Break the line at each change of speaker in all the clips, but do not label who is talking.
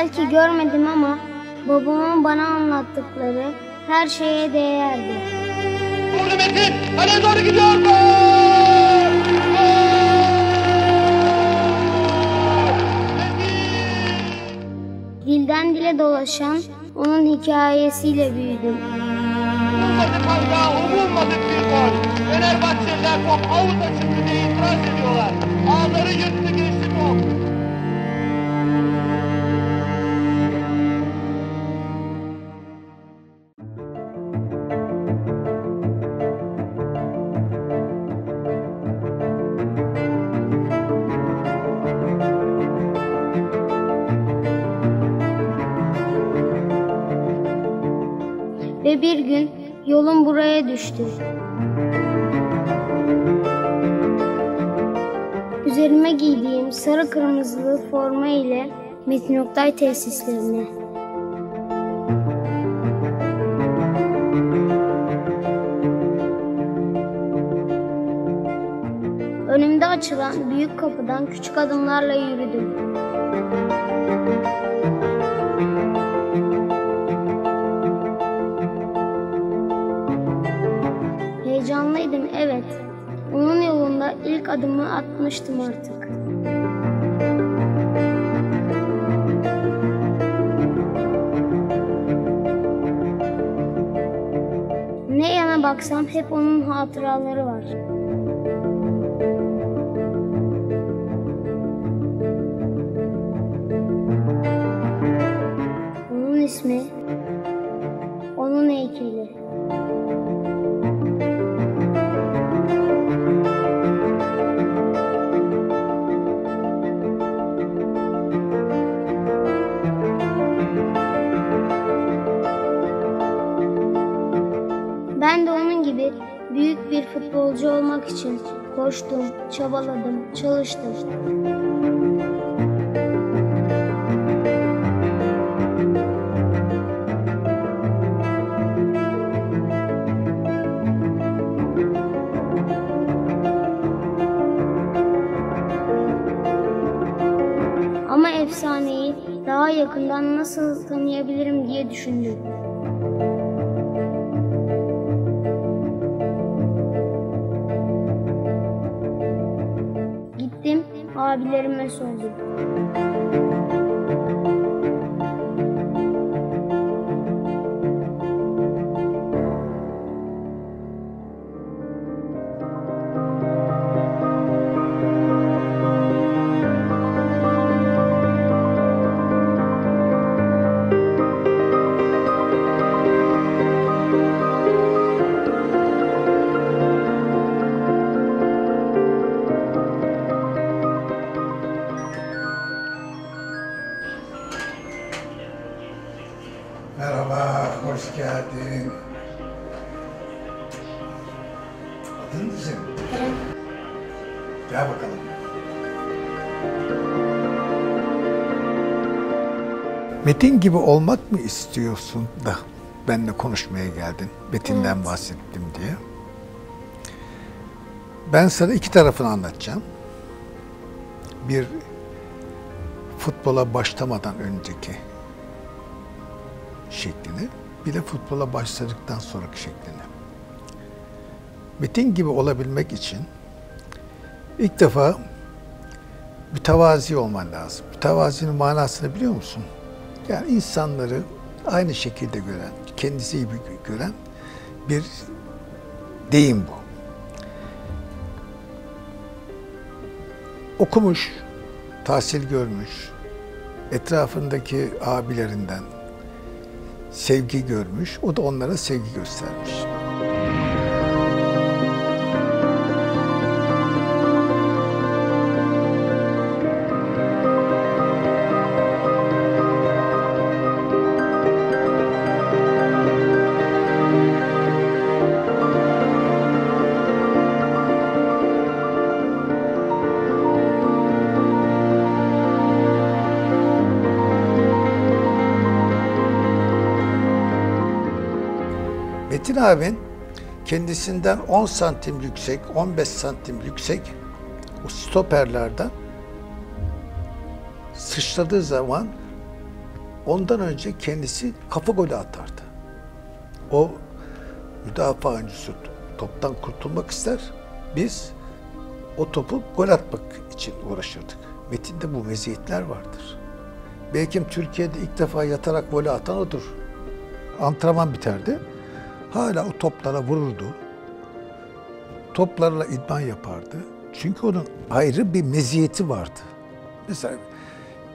Belki görmedim ama babamın bana anlattıkları her şeye değerdi.
Vurdu Metin. Kaleye doğru gidiyor. Gol!
Dilden dile dolaşan onun hikayesiyle büyüdüm.
Ummadık kavga, umulmadık bir gol. Fenerbahçeliler top avuta çıktı diye itiraz ediyorlar. Ağları yırttı geçti top.
Ve bir gün yolum buraya düştü. Üzerime giydiğim sarı kırmızılı forma ile Metin Oktay tesislerine. Önümde açılan büyük kapıdan küçük adımlarla yürüdüm. Evet. Onun yolunda ilk adımı atmıştım artık. Ne yana baksam hep onun hatıraları var. Futbolcu olmak için koştum, çabaladım, çalıştım. Ama efsaneyi daha yakından nasıl tanıyabilirim diye düşündüm.
Metin gibi olmak mı istiyorsun da benimle konuşmaya geldin? Metin'den bahsettim diye. Ben sana iki tarafını anlatacağım. Bir futbola başlamadan önceki şeklini, bir de futbola başladıktan sonraki şeklini. Metin gibi olabilmek için ilk defa mütevazi olman lazım. Mütevazinin manasını biliyor musun? Yani insanları aynı şekilde gören, kendisi gibi gören bir deyim bu. Okumuş, tahsil görmüş, etrafındaki abilerinden, sevgi görmüş, o da onlara sevgi göstermiş. Metin abin kendisinden 10 santim yüksek, 15 santim yüksek o stoperlerden sıçradığı zaman ondan önce kendisi kafa golü atardı. O müdafaa oyuncusu toptan kurtulmak ister. Biz o topu gol atmak için uğraşırdık. Metin'de bu meziyetler vardır. Belki Türkiye'de ilk defa yatarak golü atan odur. Antrenman biterdi. Hala o toplara vururdu. Toplarla idman yapardı. Çünkü onun ayrı bir meziyeti vardı. Mesela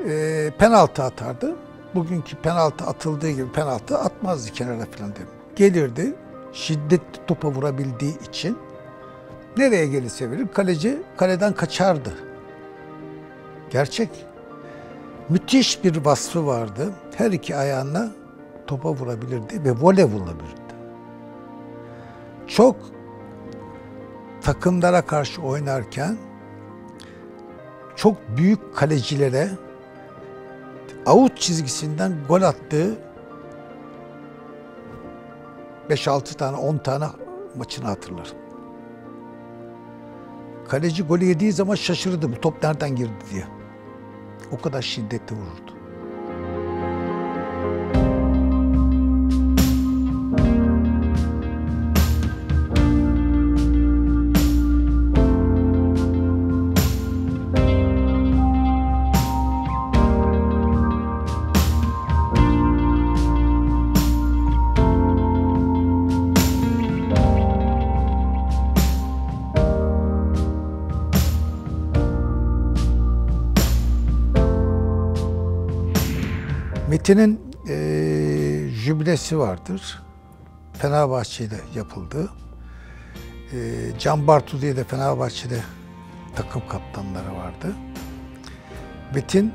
e, penaltı atardı. Bugünkü penaltı atıldığı gibi penaltı atmazdı kenara falan diye. Gelirdi, şiddetli topa vurabildiği için nereye gelirse verir, kaleci kaleden kaçardı. Gerçek. Müthiş bir vasfı vardı. Her iki ayağına topa vurabilirdi ve voley vurabilirdi. Çok takımlara karşı oynarken çok büyük kalecilere avut çizgisinden gol attığı 5-6 tane 10 tane maçını hatırlarım. Kaleci golü yediği zaman şaşırdı bu top nereden girdi diye. O kadar şiddetli vururdu. Metin'in eee jübilesi vardır. Fenerbahçe'de yapıldı. Eee Can Bartu diye de Fenerbahçe'de takım kaptanları vardı. Metin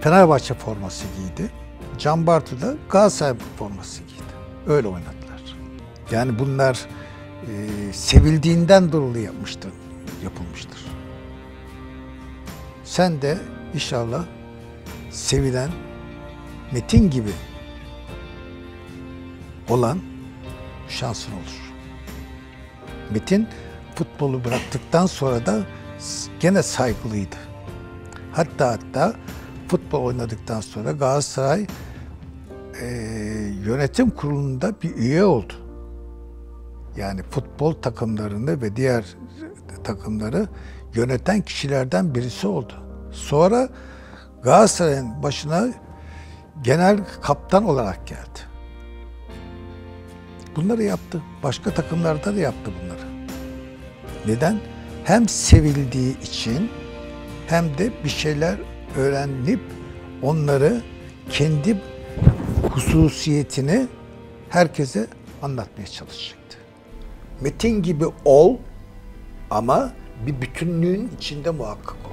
Fenerbahçe forması giydi. Can Bartu da Galatasaray forması giydi. Öyle oynadılar. Yani bunlar eee, sevildiğinden dolayı yapmıştır, yapılmıştır. Sen de inşallah sevilen Metin gibi olan şansın olur. Metin futbolu bıraktıktan sonra da gene saygılıydı. Hatta hatta futbol oynadıktan sonra Galatasaray eee, yönetim kurulunda bir üye oldu. Yani futbol takımlarını ve diğer takımları yöneten kişilerden birisi oldu. Sonra Galatasaray'ın başına genel kaptan olarak geldi. Bunları yaptı. Başka takımlarda da yaptı bunları. Neden? Hem sevildiği için hem de bir şeyler öğrenip onları kendi hususiyetini herkese anlatmaya çalışacaktı. Metin gibi ol ama bir bütünlüğün içinde muhakkak ol.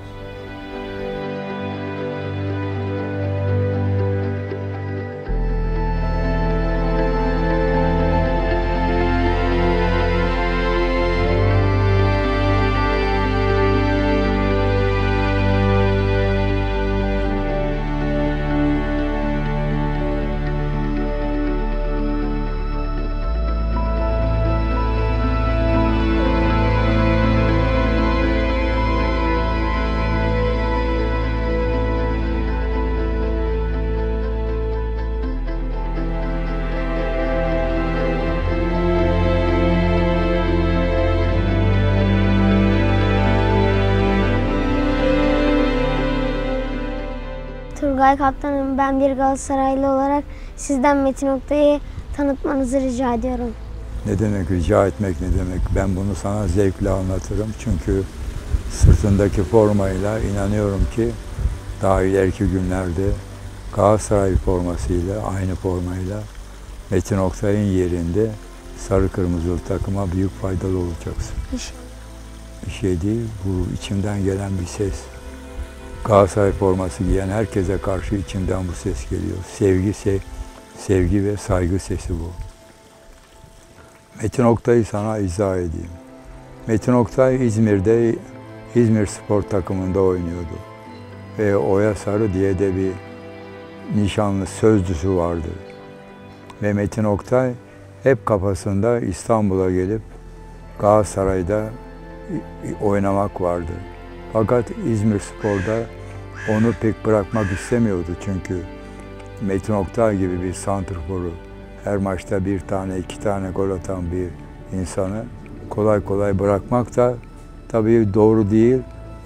Turgay Kaptanım ben bir Galatasaraylı olarak sizden Metin Oktay'ı tanıtmanızı rica ediyorum.
Ne demek rica etmek ne demek? Ben bunu sana zevkle anlatırım. Çünkü sırtındaki formayla inanıyorum ki daha ileriki günlerde Galatasaray formasıyla, aynı formayla Metin Oktay'ın yerinde sarı kırmızılı takıma büyük faydalı olacaksın.
İnşallah.
Bir şey değil, bu içimden gelen bir ses. Galatasaray forması giyen herkese karşı içimden bu ses geliyor. Sevgi, sev, sevgi ve saygı sesi bu. Metin Oktay'ı sana izah edeyim. Metin Oktay İzmir'de İzmir spor takımında oynuyordu. Ve Oya Sarı diye de bir nişanlı sözcüsü vardı. Ve Metin Oktay hep kafasında İstanbul'a gelip Galatasaray'da oynamak vardı. Fakat İzmir Spor'da onu pek bırakmak istemiyordu çünkü Metin Oktay gibi bir santrforu her maçta bir tane iki tane gol atan bir insanı kolay kolay bırakmak da tabii doğru değil.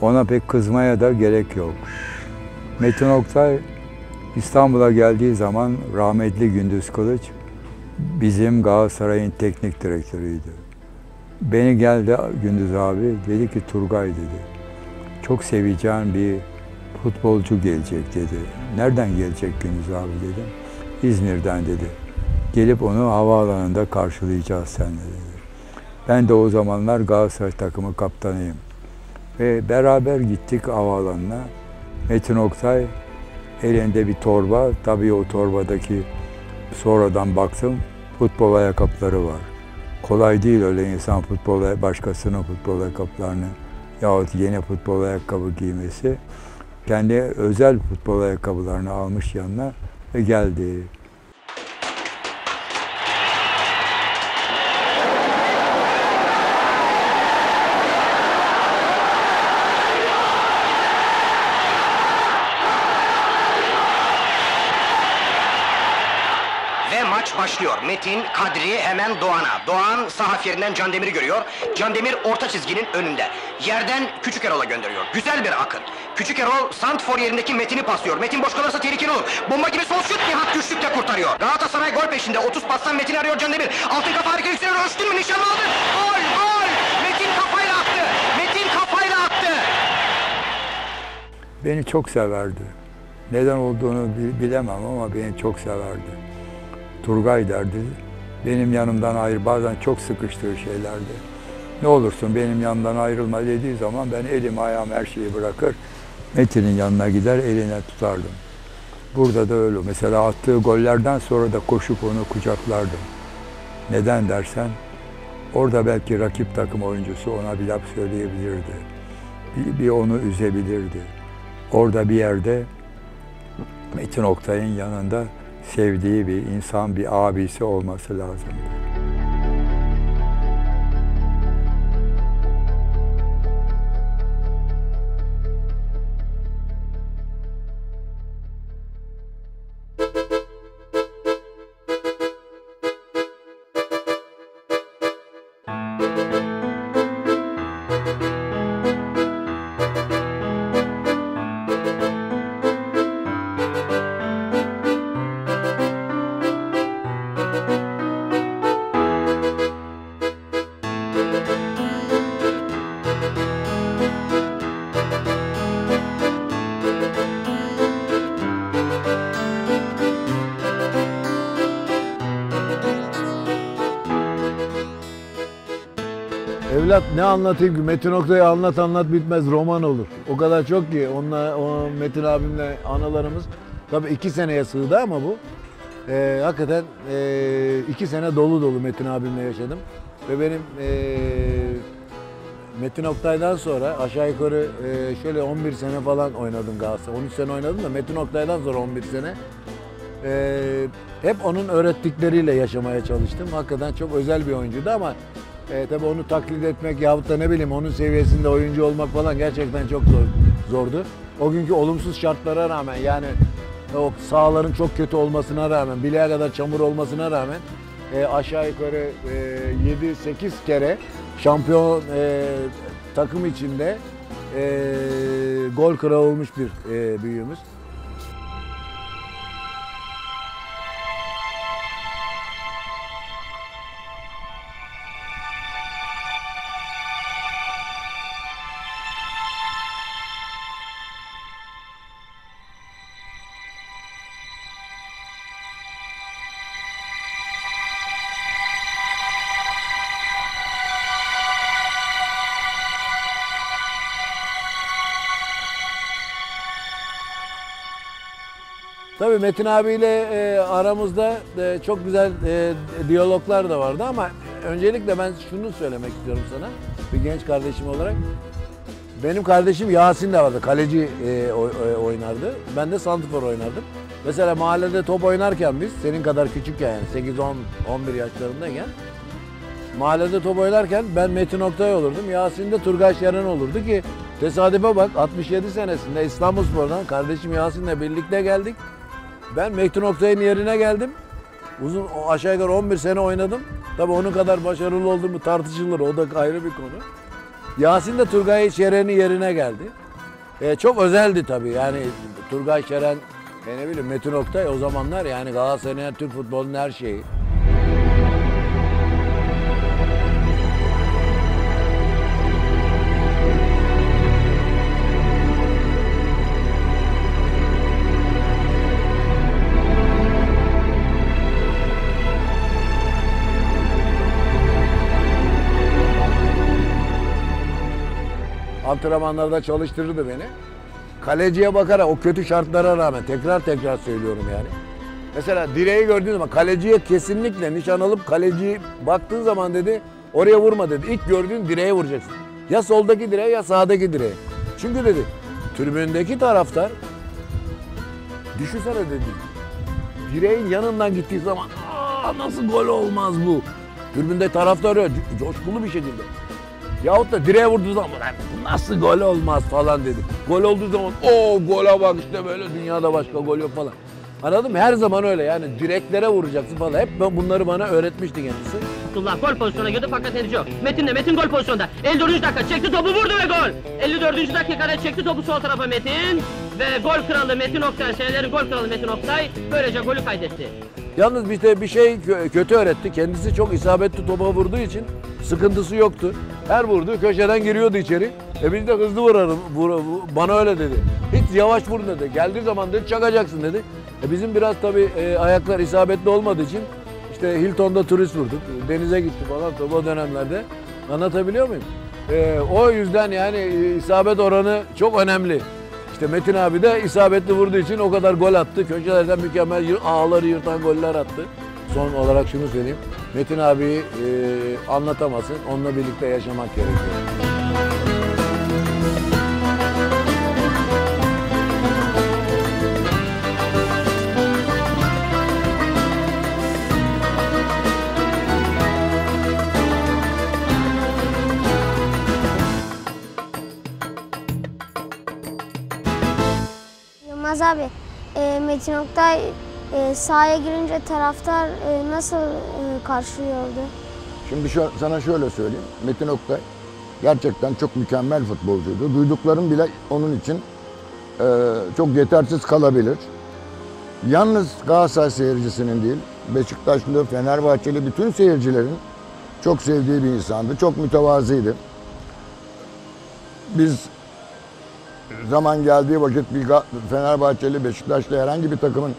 Ona pek kızmaya da gerek yok. Metin Oktay İstanbul'a geldiği zaman rahmetli Gündüz Kılıç bizim Galatasaray'ın teknik direktörüydü. Beni geldi Gündüz abi dedi ki Turgay dedi. Çok seveceğin bir futbolcu gelecek dedi. Nereden gelecek Gündüz abi dedim. İzmir'den dedi. Gelip onu havaalanında karşılayacağız seninle dedi. Ben de o zamanlar Galatasaray takımı kaptanıyım. Ve beraber gittik havaalanına. Metin Oktay elinde bir torba. Tabii o torbadaki sonradan baktım futbol ayakkabıları var. Kolay değil öyle insan futbol başkasının futbol ayakkabılarını yahut yeni futbol ayakkabı giymesi. Kendi özel futbol ayakkabılarını almış yanına ve geldi.
Ve maç başlıyor. Metin, Kadri hemen Doğan'a. Doğan sağ haf yerinden Can Demir'i görüyor. Can Demir orta çizginin önünde. Yerden Küçük Erol'a gönderiyor. Güzel bir akın. Küçük Erol Santfor yerindeki Metin'i paslıyor. Metin boş kalırsa tehlikeli olur. Bomba gibi sol şut Nihat Güçlük kurtarıyor. Galatasaray gol peşinde. 30 pastan Metin arıyor Can Demir. Altın kafa harika yükseliyor. Ölçtün mü? Nişanlı aldı. Gol! Gol! Metin kafayla attı. Metin kafayla attı.
Beni çok severdi. Neden olduğunu bi- bilemem ama beni çok severdi. Turgay derdi. Benim yanımdan ayrı bazen çok sıkıştığı şeylerdi. Ne olursun benim yanımdan ayrılma dediği zaman ben elim ayağım her şeyi bırakır. Metin'in yanına gider eline tutardım. Burada da öyle. Mesela attığı gollerden sonra da koşup onu kucaklardım. Neden dersen orada belki rakip takım oyuncusu ona bir laf söyleyebilirdi. Bir, bir onu üzebilirdi. Orada bir yerde Metin Oktay'ın yanında sevdiği bir insan, bir abisi olması lazımdı.
Evlat ne anlatayım ki? Metin Oktay'ı anlat anlat bitmez roman olur. O kadar çok ki onunla, o Metin abimle anılarımız. Tabii iki seneye sığdı ama bu. Ee, hakikaten ee, iki sene dolu dolu Metin abimle yaşadım. Ve benim ee, Metin Oktay'dan sonra aşağı yukarı ee, şöyle 11 sene falan oynadım Galatasaray. 13 sene oynadım da Metin Oktay'dan sonra 11 sene. Ee, hep onun öğrettikleriyle yaşamaya çalıştım. Hakikaten çok özel bir oyuncuydu ama e, tabii onu taklit etmek yahut da ne bileyim onun seviyesinde oyuncu olmak falan gerçekten çok zor, zordu. O günkü olumsuz şartlara rağmen yani o sahaların çok kötü olmasına rağmen, bileğe kadar çamur olmasına rağmen e, aşağı yukarı e, 7-8 kere şampiyon e, takım içinde e, gol kralı olmuş bir e, büyüğümüz. Tabii Metin abiyle e, aramızda e, çok güzel e, diyaloglar da vardı ama öncelikle ben şunu söylemek istiyorum sana bir genç kardeşim olarak. Benim kardeşim Yasin de vardı. Kaleci e, oy- oynardı. Ben de santrfor oynardım. Mesela mahallede top oynarken biz senin kadar küçükken yani 8 10 11 yaşlarındayken mahallede top oynarken ben Metin Oktay olurdum. Yasin de Turgay Şeren olurdu ki Tesadüfe bak 67 senesinde İstanbulspor'dan kardeşim Yasin'le birlikte geldik. Ben Metin Oktay'ın yerine geldim. Uzun aşağı yukarı 11 sene oynadım. Tabii onun kadar başarılı olduğumu tartışılır. O da ayrı bir konu. Yasin de Turgay Şeren'in yerine geldi. E, çok özeldi tabii. Yani Turgay Şeren, e, ne bileyim Metin Oktay o zamanlar yani Galatasaray'ın Türk futbolunun her şeyi. Antrenmanlarda çalıştırırdı beni. Kaleciye bakarak o kötü şartlara rağmen tekrar tekrar söylüyorum yani. Mesela direği gördüğün zaman kaleciye kesinlikle nişan alıp kaleciyi baktığın zaman dedi oraya vurma dedi. İlk gördüğün direğe vuracaksın. Ya soldaki direğe ya sağdaki direğe. Çünkü dedi tribündeki taraftar düşünsene dedi direğin yanından gittiği zaman Aa, nasıl gol olmaz bu. Tribünde taraftar coşkulu bir şekilde. Yahut da direğe vurduğu zaman "Lan bu nasıl gol olmaz falan dedi. Gol olduğu zaman o gola bak işte böyle dünyada başka gol yok falan. Anladın mı? Her zaman öyle yani direklere vuracaksın falan. Hep ben bunları bana öğretmişti kendisi.
Abdullah gol pozisyonuna girdi fakat henüz yok. Metin de Metin gol pozisyonda. 54. dakika çekti topu vurdu ve gol. 54. dakikada çekti topu sol tarafa Metin. Ve gol kralı Metin Oktay, senelerin gol kralı Metin Oktay böylece golü kaydetti.
Yalnız bir bir şey kö- kötü öğretti. Kendisi çok isabetli topa vurduğu için sıkıntısı yoktu. Her vurduğu köşeden giriyordu içeri. E biz de hızlı vurarım. Vur, vur- bana öyle dedi. Hiç yavaş vur dedi. Geldiği zaman dedi çakacaksın dedi. E bizim biraz tabii e, ayaklar isabetli olmadığı için işte Hilton'da turist vurduk. Denize gitti falan tabii o dönemlerde. Anlatabiliyor muyum? E, o yüzden yani e, isabet oranı çok önemli. İşte Metin abi de isabetli vurduğu için o kadar gol attı. Köşelerden mükemmel ağları yırtan goller attı. Son olarak şunu söyleyeyim. Metin abiyi e, anlatamazsın. Onunla birlikte yaşamak gerekiyor.
Metin Oktay e, sahaya girince taraftar e, nasıl e, karşılıyordu?
Şimdi şu, sana şöyle söyleyeyim. Metin Oktay gerçekten çok mükemmel futbolcuydu. Duyduklarım bile onun için e, çok yetersiz kalabilir. Yalnız Galatasaray seyircisinin değil, Beşiktaşlı, Fenerbahçeli bütün seyircilerin çok sevdiği bir insandı. Çok mütevazıydı. Biz zaman geldiği vakit bir Fenerbahçeli, Beşiktaşlı herhangi bir takımın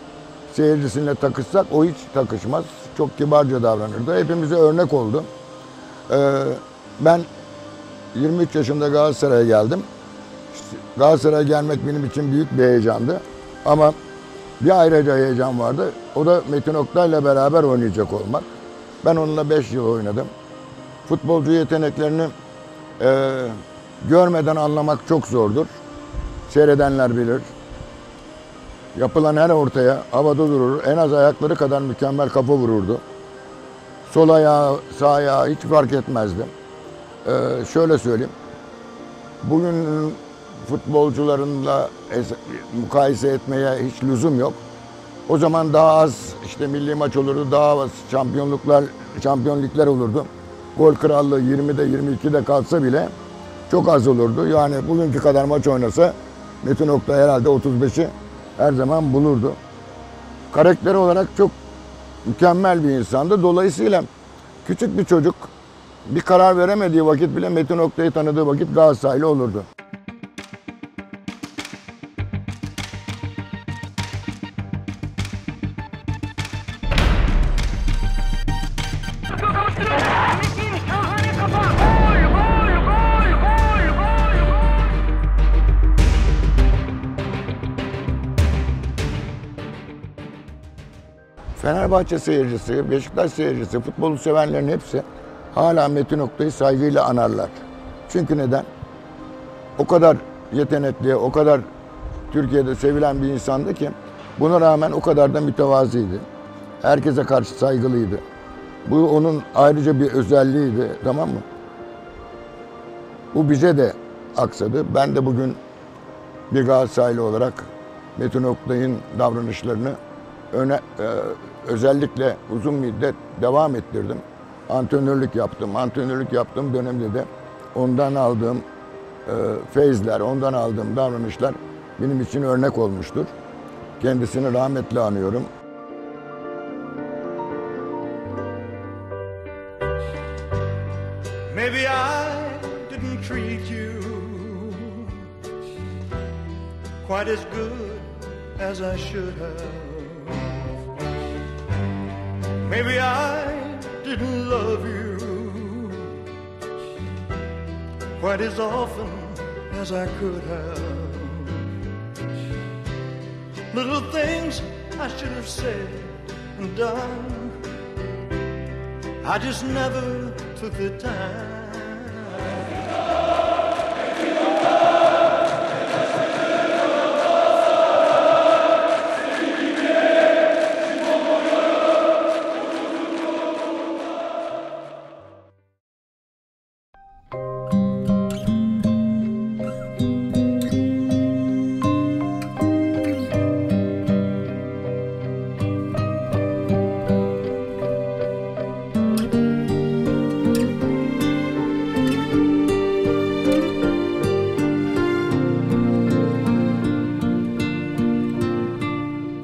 seyircisiyle takışsak o hiç takışmaz. Çok kibarca davranırdı. Hepimize örnek oldu. Ee, ben 23 yaşında Galatasaray'a geldim. Galatasaray'a gelmek benim için büyük bir heyecandı. Ama bir ayrıca heyecan vardı. O da Metin Oktay'la beraber oynayacak olmak. Ben onunla 5 yıl oynadım. Futbolcu yeteneklerini e, görmeden anlamak çok zordur. Seyredenler bilir. Yapılan her ortaya havada durur. En az ayakları kadar mükemmel kafa vururdu. Sol ayağı, sağ ayağı hiç fark etmezdi. Ee, şöyle söyleyeyim. Bugün futbolcularınla es- mukayese etmeye hiç lüzum yok. O zaman daha az işte milli maç olurdu, daha az şampiyonluklar, şampiyonluklar olurdu. Gol krallığı 20'de 22'de kalsa bile çok az olurdu. Yani bugünkü kadar maç oynasa Metin Oktay herhalde 35'i her zaman bulurdu. Karakteri olarak çok mükemmel bir insandı. Dolayısıyla küçük bir çocuk bir karar veremediği vakit bile Metin Oktay'ı tanıdığı vakit Galatasaraylı olurdu. Fenerbahçe seyircisi, Beşiktaş seyircisi, futbolu sevenlerin hepsi hala Metin Oktay'ı saygıyla anarlar. Çünkü neden? O kadar yetenekli, o kadar Türkiye'de sevilen bir insandı ki buna rağmen o kadar da mütevazıydı. Herkese karşı saygılıydı. Bu onun ayrıca bir özelliğiydi, tamam mı? Bu bize de aksadı. Ben de bugün bir Galatasaraylı olarak Metin Oktay'ın davranışlarını öne, e, özellikle uzun müddet devam ettirdim. Antrenörlük yaptım. Antrenörlük yaptığım dönemde de ondan aldığım e, ondan aldığım davranışlar benim için örnek olmuştur. Kendisini rahmetle anıyorum.
Maybe I didn't treat you quite as good as I should have. Maybe I didn't love you quite as often as I could have. Little things I should have said and done. I just never took the time.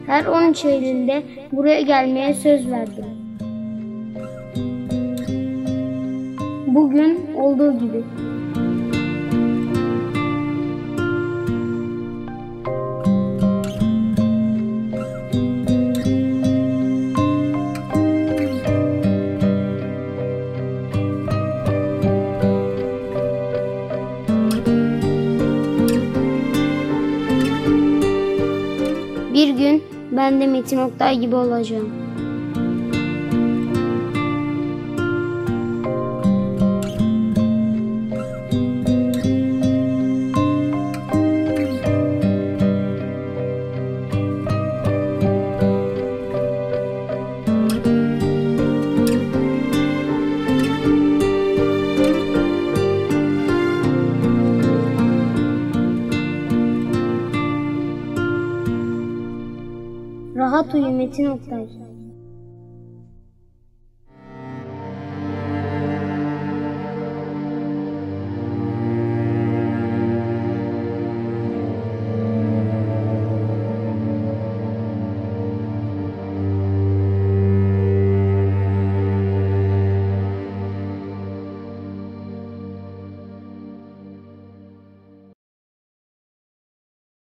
Her 13 Eylül'de buraya gelmeye söz verdim. Bugün olduğu gibi. Ben de Metin Oktay gibi olacağım. Rahat uyu Metin Oktay.